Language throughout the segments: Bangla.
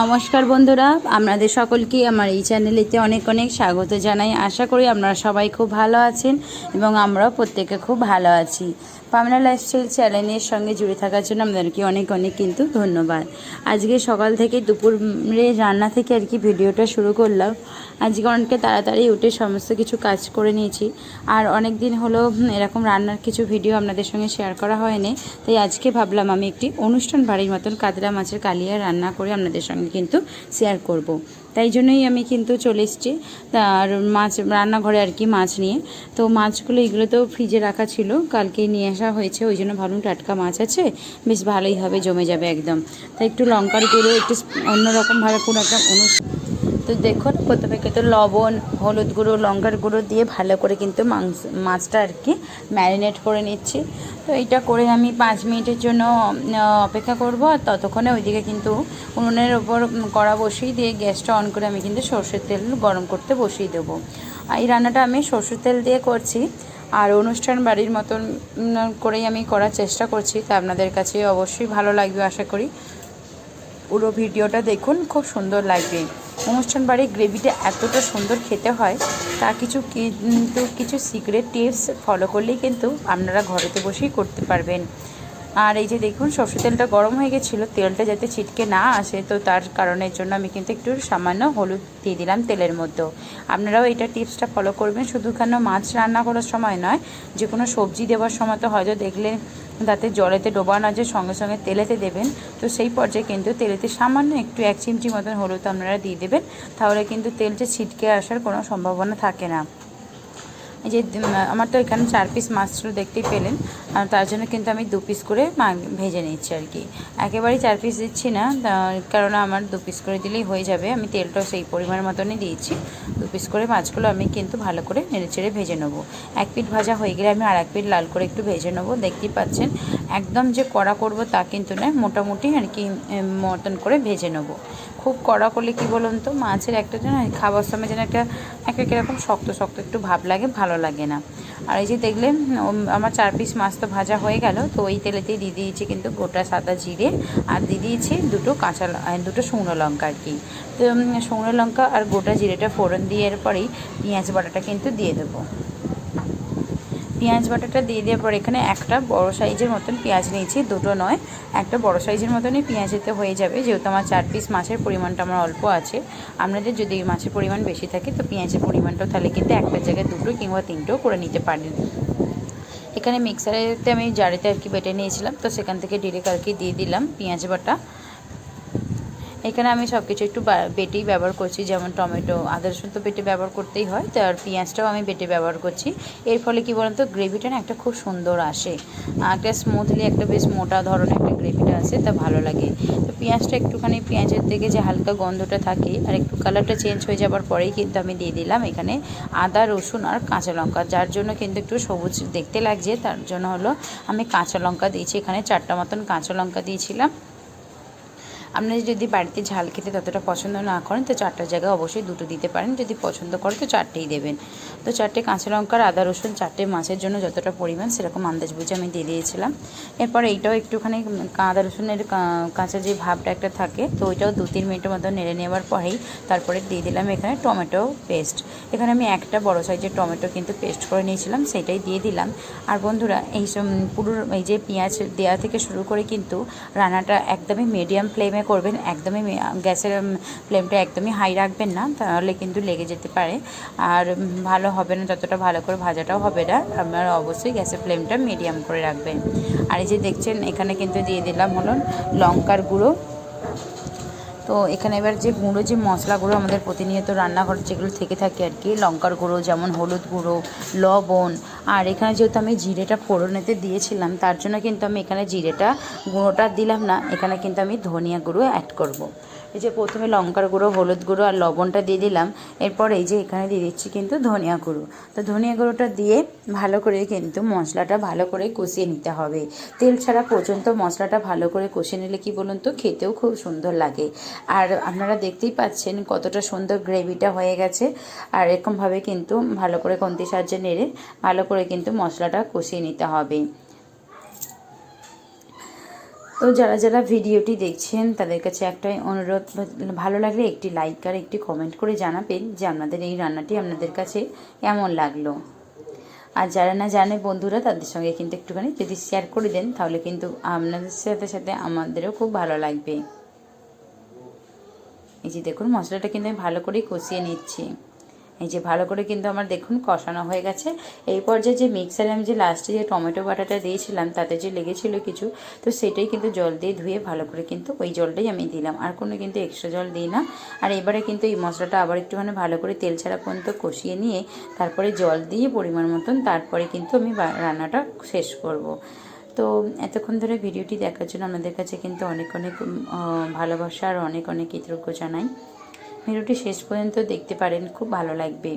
নমস্কার বন্ধুরা, আপনাদের সকলকে আমার এই চ্যানেলেতে অনেক অনেক স্বাগত জানাই। আশা করি আপনারা সবাই খুব ভালো আছেন এবং আমরাও প্রত্যেকে খুব ভালো আছি। পামনা লাইফস্টাইল চ্যানেলের সঙ্গে জুড়ে থাকার জন্য আপনাদেরকে অনেক অনেক কিন্তু ধন্যবাদ। আজকে সকাল থেকে দুপুরে রান্না থেকে আর কি ভিডিওটা শুরু করলাম। আজকে অনেকটা তাড়াতাড়ি উঠে সমস্ত কিছু কাজ করে নিয়েছি। আর অনেক দিন হলো এরকম রান্নার কিছু ভিডিও আপনাদের সঙ্গে শেয়ার করা হয়নি। তাই আজকে ভাবলাম আমি একটি অনুষ্ঠান বাড়ির মতন কাতলা মাছের কালিয়া রান্না করে আপনাদের সঙ্গে কিন্তু শেয়ার করব। তাই জন্যই আমি কিন্তু চলে এসেছি। আর মাছ, রান্নাঘরে আর কি মাছ নিয়ে। তো মাছগুলো এগুলো তো ফ্রিজে রাখা ছিল। কালকে নিয়ে আসা হয়েছে, ওই জন্য ভাবলাম টাটকা মাছ আছে। বেশ ভালোই হবে, জমে যাবে একদম। তাই একটু লঙ্কার গুঁড়ো, একটু অন্যরকমভাবে কোনো একটা অনুষ্ঠান তো দেখুন, প্রথমে কিন্তু লবণ, হলুদ গুঁড়ো, লঙ্কার গুঁড়ো দিয়ে ভালো করে কিন্তু মাংস, মাছটা আর কি ম্যারিনেট করে নিচ্ছি। তো এইটা করে আমি পাঁচ মিনিটের জন্য অপেক্ষা করব আর ততক্ষণে ওইদিকে কিন্তু উনুনের ওপর কড়া বসিয়ে দিয়ে গ্যাসটা অন করে আমি কিন্তু সর্ষের তেল গরম করতে বসিয়ে দেবো। এই রান্নাটা আমি সর্ষের তেল দিয়ে করছি। আর অনুষ্ঠান বাড়ির মতন করেই আমি করার চেষ্টা করছি। তা আপনাদের কাছে অবশ্যই ভালো লাগবে, আশা করি। পুরো ভিডিওটা দেখুন, খুব সুন্দর লাগবে। অনুষ্ঠান বাড়ির গ্রেভিটা এতটা সুন্দর খেতে হয়, তা কিছু কিন্তু কিছু সিক্রেট টিপস ফলো করলেই কিন্তু আপনারা ঘরেতে বসেই করতে পারবেন। আর এই যে দেখুন সরষে তেলটা গরম হয়ে গেছিল, তেলটা যাতে ছিটকে না আসে, তো তার কারণের জন্য আমি কিন্তু একটু সামান্য হলুদ দিয়ে দিলাম তেলের মধ্যেও আপনারাও এটা টিপসটা ফলো করবেন, শুধু কেন মাছ রান্না করার সময় নয় যে কোনো সবজি দেওয়ার সময় তো হয়তো দেখলেন তাতে জলেতে ডোবানো আছে সঙ্গে সঙ্গে তেলেতে দেবেন, তো সেই পর্যায়ে কিন্তু তেলেতে সামান্য একটু এক চিমচি মতন হলুদ আপনারা দিয়ে দেবেন। তাহলে কিন্তু তেলটা ছিটকে আসার কোনো সম্ভাবনা থাকে না। এই যে আমার তো এখানে চার পিস মাছ দেখতেই পেলেন। আর তার জন্য কিন্তু আমি দু পিস করে ভেজে নিচ্ছি আর কি। একেবারেই চার পিস দিচ্ছি না কারণ আমার দু পিস করে দিলেই হয়ে যাবে। আমি তেলটাও সেই পরিমাণ মতনই দিয়েছি। দু পিস করে মাছগুলো আমি কিন্তু ভালো করে নেড়ে ভেজে নেব। এক পিট ভাজা হয়ে গেলে আমি আর এক পিট লাল করে একটু ভেজে নেব। দেখতেই পাচ্ছেন একদম যে কড়া করব তা কিন্তু নয়, মোটামুটি আর কি মতন করে ভেজে নেব। খুব কড়া করলে কি বলুন তো, মাছের একটা যেন খাবার সময় যেন একটা একটা কীরকম শক্ত শক্ত একটু ভাব লাগে, ভালো লাগে না। আর এই যে দেখলে আমার চার পিস মাছ তো ভাজা হয়ে গেল, তো ওই তেলেতেই দিয়ে দিয়েছি কিন্তু গোটা সাদা জিরে আর দিয়ে দিয়েছি দুটো কাঁচা দুটো শুকনো লঙ্কা আর কি। তো শুকনো লঙ্কা আর গোটা জিরেটা ফোড়ন দিয়ে এরপরেই পেঁয়াজ বাটাটা কিন্তু দিয়ে দেবো। পেঁয়াজ বাটাটা দিয়ে দেওয়ার পর এখানে একটা বড় সাইজের মতন পেঁয়াজ নিয়েছি, দুটো নয়, একটা বড় সাইজের মতনই পেঁয়াজ এতে হয়ে যাবে। যেহেতু আমার চার পিস মাছের পরিমাণটা আমার অল্প আছে, আপনাদের যদি মাছের পরিমাণ বেশি থাকে তো পেঁয়াজের পরিমাণটাও তাহলে কিন্তু একটা জায়গায় দুটো কিংবা তিনটেও করে নিতে পারেন। এখানে মিক্সারেতে আমি জারিতে আর কি বেটে নিয়েছিলাম, তো সেখান থেকে ডিরেক্ট আর কি দিয়ে দিলাম পেঁয়াজ বাটা। এখানে আমি সব কিছু একটু বেটেই ব্যবহার করছি, যেমন টমেটো, আদা রসুন তো বেটে ব্যবহার করতেই হয়, তো আর পেঁয়াজটাও আমি বেটে ব্যবহার করছি। এর ফলে কি বলুন তো গ্রেভিটা না একটা খুব সুন্দর আসে। একটা স্মুথলি একটা বেশ মোটা ধরনের একটা গ্রেভিটা আসে, তা ভালো লাগে। তো পেঁয়াজটা একটুখানি পেঁয়াজের থেকে যে হালকা গন্ধটা থাকে, আর একটু কালারটা চেঞ্জ হয়ে যাবার পরেই কিন্তু আমি দিয়ে দিলাম এখানে আদা, রসুন আর কাঁচা লঙ্কা, যার জন্য কিন্তু একটু সবুজ দেখতে লাগছে, তার জন্য হলো আমি কাঁচা লঙ্কা দিয়েছি। এখানে চারটা মতন কাঁচা লঙ্কা দিয়েছিলাম। আপনারা যদি বাড়িতে ঝাল খেতে ততটা পছন্দ না করেন, তো চারটার জায়গায় অবশ্যই দুটো দিতে পারেন। যদি পছন্দ করে, তো চারটেই দেবেন। তো চারটে কাঁচা লঙ্কার আদা, রসুন, চারটে মাছের জন্য যতটা পরিমাণ, সেরকম আন্দাজ বুঝে আমি দিয়ে দিয়েছিলাম। এরপর এইটাও একটুখানি আদা, রসুনের কাঁচা যে ভাবটা একটা থাকে, তো ওইটাও দু তিন মিনিটের মতো নেড়ে নেওয়ার পরেই তারপরে দিয়ে দিলাম এখানে টমেটো পেস্ট। এখানে আমি একটা বড় সাইজের টমেটো কিন্তু পেস্ট করে নিয়েছিলাম সেটাই দিয়ে দিলাম। আর বন্ধুরা, এই পুরো, এই যে পেঁয়াজ দেওয়া থেকে শুরু করে কিন্তু রান্নাটা একদমই মিডিয়াম ফ্লেমে করবেন, একদমই গ্যাসের ফ্লেমটা একদমই হাই রাখবেন না, তাহলে কিন্তু লেগে যেতে পারে। আর ভালো হবে না, যতটা ভালো করে ভাজাটাও হবে না, আপনার অবশ্যই গ্যাসের ফ্লেমটা মিডিয়াম করে রাখবেন। আর এই যে দেখছেন, এখানে কিন্তু দিয়ে দিলাম হলো লঙ্কার গুঁড়ো। তো এখানে এবার যে গুঁড়ো, যে মশলাগুলো আমাদের প্রতিনিয়ত রান্নাঘর যেগুলো থেকে থাকে আর কি, লঙ্কার গুঁড়ো, যেমন হলুদ গুঁড়ো, লবণ, আর এখানে যেহেতু আমি জিরেটা ফোড়নেতে দিয়েছিলাম, তার জন্য কিন্তু আমি এখানে জিরেটা গুঁড়োটা দিলাম না, এখানে কিন্তু আমি ধনিয়া গুঁড়ো অ্যাড করব। এই যে প্রথমে লঙ্কার গুঁড়ো, হলুদ গুঁড়ো আর লবণটা দিয়ে দিলাম। এরপর এই যে এখানে দিয়ে দিচ্ছি কিন্তু ধনিয়া গুঁড়ো। তো ধনিয়া গুঁড়োটা দিয়ে ভালো করে কিন্তু মশলাটা ভালো করে কষিয়ে নিতে হবে। তেল ছাড়া পর্যন্ত মশলাটা ভালো করে কষিয়ে নিলে কি বলুন তো, খেতেও খুব সুন্দর লাগে। আর আপনারা দেখতেই পাচ্ছেন কতটা সুন্দর গ্রেভিটা হয়ে গেছে। আর এরকমভাবে কিন্তু ভালো করে কন্তি সাহায্যে নেড়ে ভালো করে কিন্তু মশলাটা কষিয়ে নিতে হবে। তো যারা যারা ভিডিওটি দেখছেন, তাদের কাছে একটাই অনুরোধ, ভালো লাগলে একটি লাইক আর একটি কমেন্ট করে জানাবেন যে আপনাদের এই রান্নাটি আপনাদের কাছে কেমন লাগল। আর যারা না জানে বন্ধুরা, তাদের সঙ্গে কিন্তু একটুখানি যদি শেয়ার করে দেন, তাহলে কিন্তু আপনাদের সাথে সাথে আমাদেরও খুব ভালো লাগবে। এই যে দেখুন, মশলাটা কিন্তু আমি ভালো করেই কষিয়ে নিচ্ছি। এই যে ভালো করে কিন্তু আমার দেখুন কষানো হয়ে গেছে। এই পর্যায়ে যে মিক্সারে আমি যে লাস্টে যে টমেটো বাটাটা দিয়েছিলাম, তাতে যে লেগেছিল কিছু, তো সেটাই কিন্তু জল দিয়ে ধুয়ে ভালো করে কিন্তু ওই জলটাই আমি দিলাম। আর কোনো কিন্তু এক্সট্রা জল দিই না। আর এবারে কিন্তু এই মশলাটা আবার একটুখানি ভালো করে তেল ছাড়া পর্যন্ত কষিয়ে নিয়ে, তারপরে জল দিয়ে পরিমাণ মতন তারপরে কিন্তু আমি রান্নাটা শেষ করব। তো এতক্ষণ ধরে ভিডিওটি দেখার জন্য আপনাদের কাছে কিন্তু অনেক অনেক ভালোবাসা আর অনেক অনেক কৃতজ্ঞ জানাই। ভিডিওটি শেষ পর্যন্ত দেখতে পারেন, খুব ভালো লাগবে।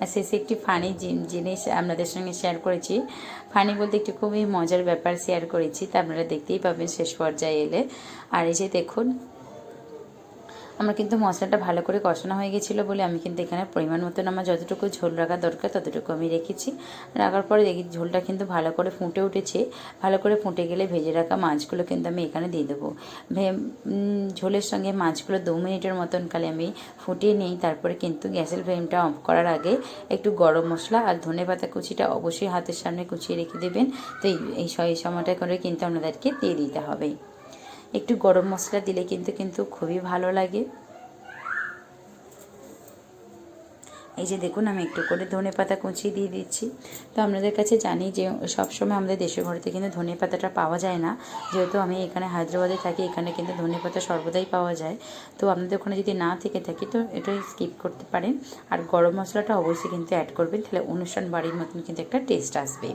আর শেষে একটি ফানি জিনিস আপনাদের সঙ্গে শেয়ার করেছি। ফানি বলতে একটি খুবই মজার ব্যাপার শেয়ার করেছি, তা আপনারা দেখতেই পাবেন শেষ পর্যায়ে এলে। আর এই যে দেখুন আমার কিন্তু মশলাটা ভালো করে কষানো হয়ে গেছিল বলে আমি কিন্তু এখানে পরিমাণ মতন আমার যতটুকু ঝোল রাখা দরকার ততটুকু আমি রেখেছি। রাখার পরে দেখি ঝোলটা কিন্তু ভালো করে ফুটে উঠেছে। ভালো করে ফুটে গেলে ভেজে রাখা মাছগুলো কিন্তু আমি এখানে দিয়ে দেবো। ঝোলের সঙ্গে মাছগুলো দু মিনিটের মতন কালে আমি ফুটিয়ে নিই। তারপরে কিন্তু গ্যাসের ফ্লেমটা অফ করার আগে একটু গরম মশলা আর ধনে পাতা কুচিটা অবশ্যই হাতের সামনে কুচিয়ে রেখে দেবেন। তো এই সময়টা করে কিন্তু আপনাদেরকে দিয়ে দিতে হবে। একটু গরম মশলা দিলে কিন্তু কিন্তু খুবই ভালো লাগে। এই যে দেখুন, আমি একটু করে ধনে পাতা কুচিয়ে দিয়ে দিচ্ছি। তো আপনাদের কাছে জানি যে, সবসময় আমাদের দেশের ঘরেতে কিন্তু ধনে পাতাটা পাওয়া যায় না। যেহেতু আমি এখানে হায়দ্রাবাদে থাকি, এখানে কিন্তু ধনে পাতা সর্বদাই পাওয়া যায়। তো আপনাদের ওখানে যদি না থেকে থাকি, তো এটাই স্কিপ করতে পারেন। আর গরম মশলাটা অবশ্যই কিন্তু অ্যাড করবেন। তাহলে অনুষ্ঠান বাড়ির মতন কিন্তু একটা টেস্ট আসবে।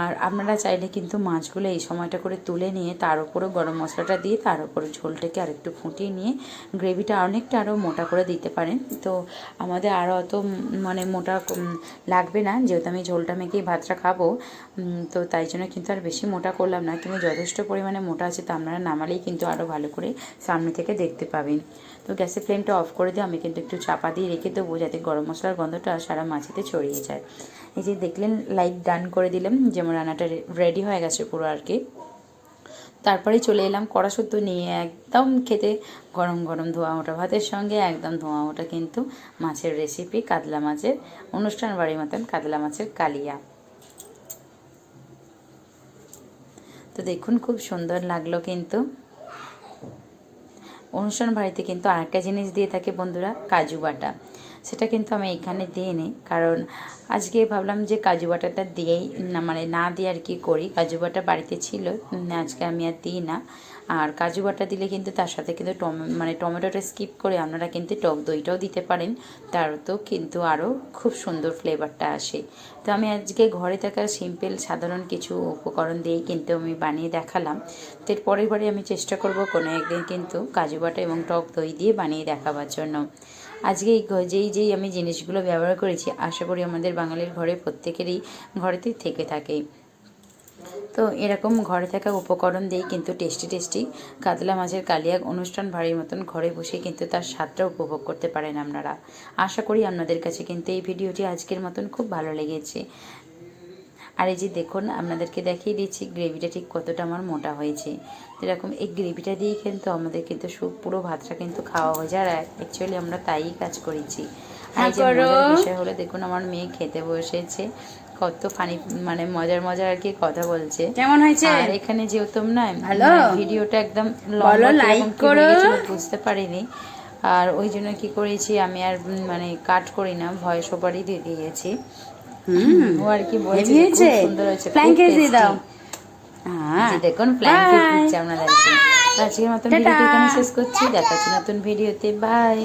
আর আপনারা চাইলে কিন্তু মাছগুলো এই সময়টা করে তুলে নিয়ে তার উপরেও গরম মশলাটা দিয়ে তার উপরে ঝোলটাকে আরেকটু ফুটিয়ে নিয়ে গ্রেভিটা অনেকটা আরও মোটা করে দিতে পারেন। তো আমাদের আরও অত মানে মোটা লাগবে না, যেহেতু আমি ঝোলটা মেখেই ভাতটা খাব। তো তাই জন্য কিন্তু আর বেশি মোটা করলাম না, কিন্তু যথেষ্ট পরিমাণে মোটা আছে তো আপনারা নামালেই কিন্তু আরও ভালো করে সামনে থেকে দেখতে পাবেন। তো গ্যাসের ফ্লেমটা অফ করে দিয়ে আমি কিন্তু একটু চাপা দিয়ে রেখে দেবো যাতে গরম মশলার গন্ধটা সারা মাছেতে ছড়িয়ে যায়। এই যে দেখলেন, লাইট ডান করে দিলাম যেমন রান্নাটা রেডি হয়ে গেছে পুরো আর কি। তারপরে চলে এলাম কড়া শুদ্ধ নিয়ে একদম খেতে গরম গরম ধোয়া ওটা ভাতের সঙ্গে, একদম ধোয়া ওঠা কিন্তু মাছের রেসিপি কাতলা মাছের অনুষ্ঠান বাড়ির মতন কাতলা মাছের কালিয়া। তো দেখুন খুব সুন্দর লাগল কিন্তু। অনুষ্ঠান বাড়িতে কিন্তু আরেকটা জিনিস দিয়ে থাকে বন্ধুরা, কাজু বাটা। সেটা কিন্তু আমি এখানে দিয়ে নিই কারণ আজকে ভাবলাম যে কাজু বাটাটা দিয়েই না মানে না দিয়ে আর কি করি। কাজু বাটা বাড়িতে ছিল আজকে আমি আর দিই না। আর কাজু বাটা দিলে কিন্তু তার সাথে কিন্তু টমে মানে টমেটোটা স্কিপ করে আপনারা কিন্তু টক দইটাও দিতে পারেন। তার তো কিন্তু আরও খুব সুন্দর ফ্লেভারটা আসে। তো আমি আজকে ঘরে থাকা সিম্পল, সাধারণ কিছু উপকরণ দিয়েই কিন্তু আমি বানিয়ে দেখালাম। তো এর পরের বারে আমি চেষ্টা করব কোনো একদিন কিন্তু কাজু বাটা এবং টক দই দিয়ে বানিয়ে দেখাবার জন্য। আজকে এই যেই যেই আমি জিনিসগুলো ব্যবহার করেছি, আশা করি আমাদের বাঙালির ঘরে প্রত্যেকেরই ঘরেতে থেকে থাকে। তো এরকম ঘরে থাকা উপকরণ দিয়ে কিন্তু টেস্টি টেস্টি কাতলা মাছের কালিয়া অনুষ্ঠান বাড়ির মতন ঘরে বসে কিন্তু তার স্বাদটা উপভোগ করতে পারেন আপনারা। আশা করি আপনাদের কাছে কিন্তু এই ভিডিওটি আজকের মতন খুব ভালো লেগেছে। আর এই যে দেখুন আপনাদেরকে দেখিয়ে দিচ্ছি গ্রেভিটা ঠিক কতটা আমার মোটা হয়েছে। এরকম এই গ্রেভিটা দিয়েই কিন্তু আমাদের কিন্তু পুরো ভাতটা কিন্তু খাওয়া হয়ে যায়। আর অ্যাকচুয়ালি আমরা তাই কাজ করেছি। আর যে বিষয় হলো দেখুন আমার মেয়ে খেতে বসেছে। কত ফানি মানে মজার মজার আর কি কথা বলছে। কেমন হয়েছে? আর এখানে যেহেতু না মানে ভিডিওটা একদম লম্বা বলো, কীরকম like কি হয়ে করো। বুঝতে পারিনি। আর ওই জন্য কি করেছি আমি আর মানে কাট করি না ভয়েস ওভারই দিয়ে দিয়েছি। ও আর কি বলছে? খুব সুন্দর হয়েছে দিয়ে দাও। হ্যাঁ দেখুন ফ্ল্যাং কিস Bye. দিচ্ছে আপনাদেরকে আজকের মতন ভিডিওটি এখানে শেষ করছি দেখা হচ্ছে নতুন ভিডিওতে বাই